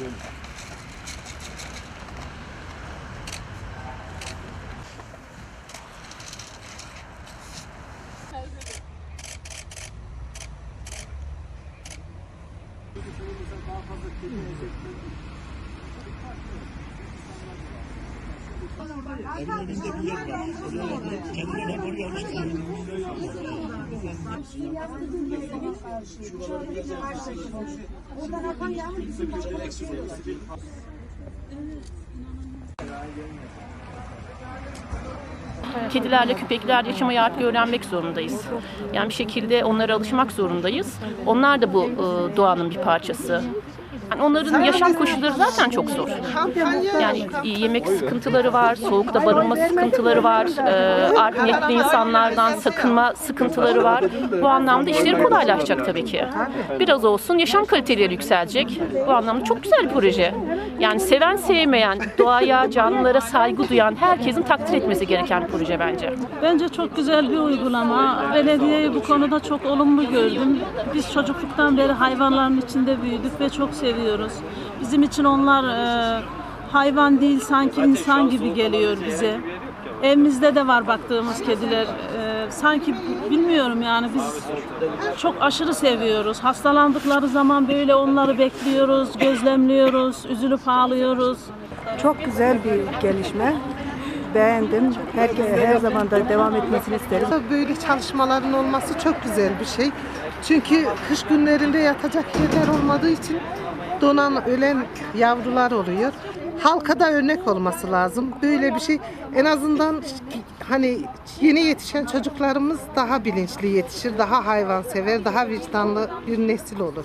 Güzel. daha fazla kedi Evimizde bir yer var. Oraya yağmur bizim bahçemize Kedilerle, köpeklerle yaşamayı artık öğrenmek zorundayız. Yani bir şekilde onlara alışmak zorundayız. Onlar da bu e, doğanın bir parçası. Yani onların yaşam koşulları zaten çok zor. Yani yemek sıkıntıları var, soğukta barınma sıkıntıları var, e, art niyetli insanlardan sakınma sıkıntıları var. Bu anlamda işleri kolaylaşacak tabii ki. Biraz olsun yaşam kaliteleri yükselecek. Bu anlamda çok güzel bir proje. Yani seven sevmeyen, doğaya, canlılara saygı duyan herkesin takdir etmesi gereken proje bence. Bence çok güzel bir uygulama. Belediyeyi bu konuda çok olumlu gördüm. Biz çocukluktan beri hayvanların içinde büyüdük ve çok seviyoruz. Bizim için onlar e, hayvan değil sanki insan gibi geliyor bize. Evimizde de var baktığımız kediler. E, sanki bilmiyorum yani biz çok aşırı seviyoruz. Hastalandıkları zaman böyle onları bekliyoruz, gözlemliyoruz, üzülüp ağlıyoruz. Çok güzel bir gelişme. Beğendim. Herkese her zaman da devam etmesini isterim. Böyle çalışmaların olması çok güzel bir şey. Çünkü kış günlerinde yatacak yerler olmadığı için donan ölen yavrular oluyor. Halka da örnek olması lazım. Böyle bir şey en azından hani yeni yetişen çocuklarımız daha bilinçli yetişir, daha hayvansever, daha vicdanlı bir nesil olur.